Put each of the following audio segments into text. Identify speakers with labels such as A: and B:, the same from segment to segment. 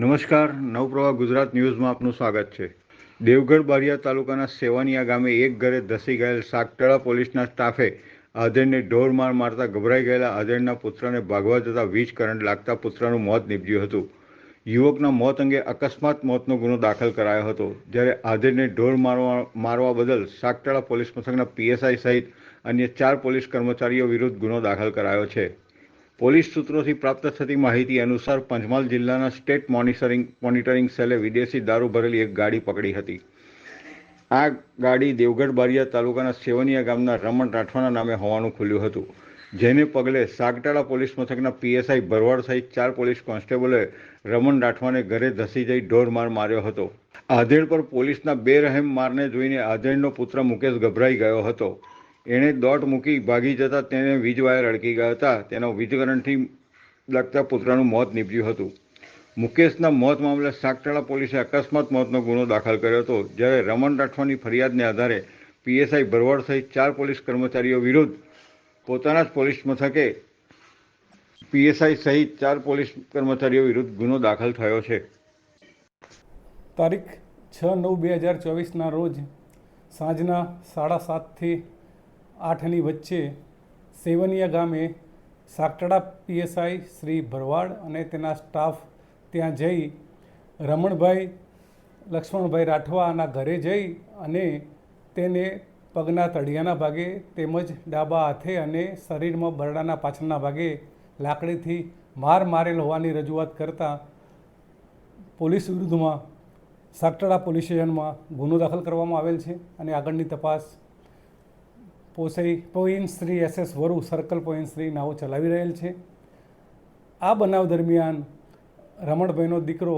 A: નમસ્કાર, નવપ્રવાહ ગુજરાત ન્યૂઝમાં આપનું સ્વાગત છે. દેવગઢ બારિયા તાલુકાના સેવાનિયા ગામે એક ઘરે ધસી ગયેલ સાગટળા પોલીસના સ્ટાફે આધેડને ઢોર માર મારતા ગભરાઈ ગયેલા આધેડના પુત્રને ભાગવા જતા વીજ કરંટ લાગતા પુત્રનું મોત નીપજ્યું હતું. યુવકના મોત અંગે અકસ્માત મોતનો ગુનો દાખલ કરાયો હતો. જ્યારે આધેડને ઢોર મારવા મારવા બદલ સાગટળા પોલીસ મથકના પીએસઆઈ સહિત અન્ય ચાર પોલીસ કર્મચારીઓ વિરુદ્ધ ગુનો દાખલ કરાયો છે. પોલીસ સૂત્રોથી પ્રાપ્ત થતી માહિતી અનુસાર પંચમહાલ જિલ્લાના સ્ટેટ મોનિટરિંગ મોનિટરિંગ સેલે વિદેશી દારૂ ભરેલી એક ગાડી પકડી હતી. આ ગાડી દેવગઢ બારિયા તાલુકાના સેવનિયા ગામના રમણ રાઠવાના નામે હોવાનું ખુલ્યું હતું. જેને પગલે સાગટાળા પોલીસ મથકના પીએસઆઈ ભરવાડ સહિત ચાર પોલીસ કોન્સ્ટેબલે રમણ રાઠવાને ઘરે ધસી જઈ ઢોરમાર માર્યો હતો. આધેડ પર પોલીસના બેરહેમ મારને જોઈને આધેડનો પુત્ર મુકેશ ગભરાઈ ગયો હતો. એણે દોટ મૂકી ભાગી જતા તેને વીજ વાયર અડકી ગયા હતા. તેના વીજકરણથી લગતા પુત્રનું મોત નીપજ્યું હતું. મુકેશના મોત મામલે સાગટાળા પોલીસે અકસ્માત મોતનો ગુનો દાખલ કર્યો હતો. જ્યારે રમણ રાઠવાની ફરિયાદને આધારે પીએસઆઈ ભરવાડ સહિત ચાર પોલીસ કર્મચારીઓ વિરુદ્ધ પોતાના જ પોલીસ મથકે પીએસઆઈ સહિત ચાર પોલીસ કર્મચારીઓ વિરુદ્ધ ગુનો દાખલ થયો છે.
B: તારીખ છ નવ બે હજાર ચોવીસના રોજ સાંજના સાડા સાતથી આઠની વચ્ચે સેવનિયા ગામે સાકટડા પીએસઆઈ શ્રી ભરવાડ અને તેના સ્ટાફ ત્યાં જઈ રમણભાઈ, લક્ષ્મણભાઈ રાઠવાના ઘરે જઈ અને તેને પગના તળિયાના ભાગે તેમજ ડાબા હાથે અને શરીરમાં બરડાના પાછળના ભાગે લાકડીથી માર મારેલ હોવાની રજૂઆત કરતાં પોલીસ વિરુદ્ધમાં સાકટડા પોલીસ સ્ટેશનમાં ગુનો દાખલ કરવામાં આવેલ છે અને આગળની તપાસ PSI point Shri S S Varu circle point Shri નાવો ચલાવી રહેલ છે. આ બનાવ દરમિયાન રમણભાઈનો દીકરો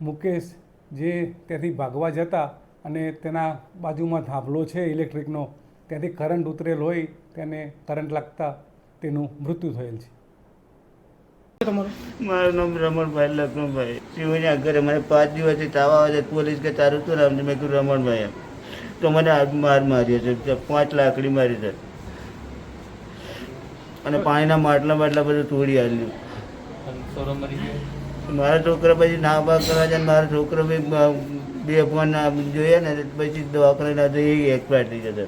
B: મુકેશ જે ત્યાંથી ભાગવા જતા અને તેના બાજુમાં થાંભલો છે ઇલેક્ટ્રિકનો ત્યાંથી કરંટ ઉતરેલ હોય તેને કરંટ લાગતા તેનું મૃત્યુ થયેલ છે.
C: તમારું?
D: મારું નામ રમણભાઈ લગ્નભાઈ શિવની ઘરે મને પાંચ દિવસથી તાવ આવે છે પોલીસ કે તારું શું રામ મેં કીધું રમણભાઈ એમ તો મને માર માર્યો છે પાંચ લાકડી મારી છે. અને પાણીના માટલા માટલા બધું તોડી આવ્યું મારા છોકરા પછી ના બા કરવા જાય મારા છોકરો બી બે ફોન જોઈએ ને પછી દવાખાને ના તો એ એક્સપાયર થઈ જશે